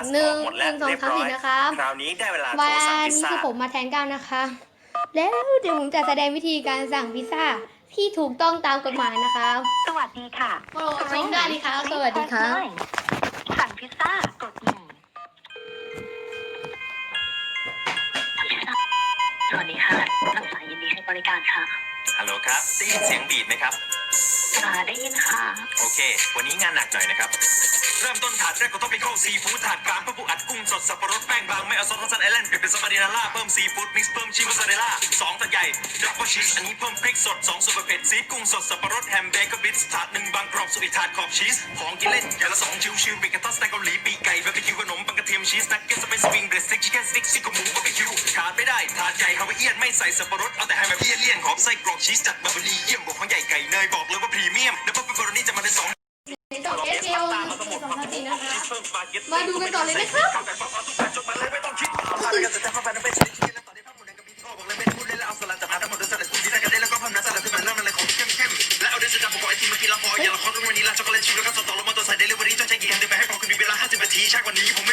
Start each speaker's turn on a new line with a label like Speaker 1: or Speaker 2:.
Speaker 1: ลัส
Speaker 2: หนึ่ง
Speaker 1: หมดแล้ว
Speaker 2: หนึ่งสอง
Speaker 1: เรียบร้อย
Speaker 2: สามสี่นะครับ
Speaker 1: คราวนี้ได้เวลาโท
Speaker 2: วั
Speaker 1: รสั่ง
Speaker 2: น
Speaker 1: พิซ
Speaker 2: นี้
Speaker 1: ซ่า
Speaker 2: คือผมมาแทนก้าวนะคะ แล้วเดี๋ยวผมจะแสดงวิธีการสั่งพิซซ่าที่ถูกต้องตามกฎหมายนะคะ
Speaker 3: สวัสดีค่ะ
Speaker 2: โอ้สวัสดีครับ สวัสดีครับ
Speaker 3: สั่งพิซซ่ากดหนึ่งสวัสดีค่ะรับสายยินดีให้บริการค่ะ
Speaker 1: ฮัลโหลครับได้ยินเสียงบีดไหมครับ
Speaker 3: อ่าได้ยินค่ะ
Speaker 1: โอเค วันนี้งานหนักหน่อยนะครับ เริ่มต้นถาดแรกก็ต้องเป็นข้าวซีฟู้ดถาดกลางเพิ่มปูอัดกุ้งสดสับปะรดแป้งบางไม่เอาซอสทัสซันไอแลนด์เปลี่ยนเป็นสปาเดนาล่าเพิ่มซีฟู้ดมิกซ์เพิ่มชีสมอสซาเรลล่าสองถาดใหญ่ดับเบิลชีสอันนี้เพิ่มพริกสดสองส่วนประเภทซีฟกุ้งสดสับปะรดแฮมเบเกอร์บิทถาดหนึ่งบางกรอบสุดอีกถาดขอบชีสของกินเล่นอย่างละสองชิวชิวๆเบเกอร์ทัสในเกาหลีปีกไก่บาร์บีคิวขนมปังกระเทีย มชีสนักเก็ตสไปซ์วิงเบรสติกชิคเก้นสติ๊กซิกโกหมูบาร์บีคิวขาดไม่ได้ถาดใหญ่ฮาวายเอียนไม่ใส่สับปะรดเอาแต่แฮมแบบเอียนเลี่ยนขอบไส้กรอกชีสจัดบาร์บีคิเยี่ยมบอกของใหญ่ไก่เนยบอกเลยว่าพรีเมียมดับเบิลเปปเปอโรนี่จะมาในสอง
Speaker 2: จบเอสเอลหนึ่งสองสามสี่นะคะ มาดูกันต่อเลยนะครับ
Speaker 1: แล้วเอาเดซจับบอกไอทีมากินละพออย่างวันะช็กโกแลตชิพแล้วก็สตอแล้วมอเตอร์ไซค์เดลิเวอรี่จนใช้กี่คันนี้ผม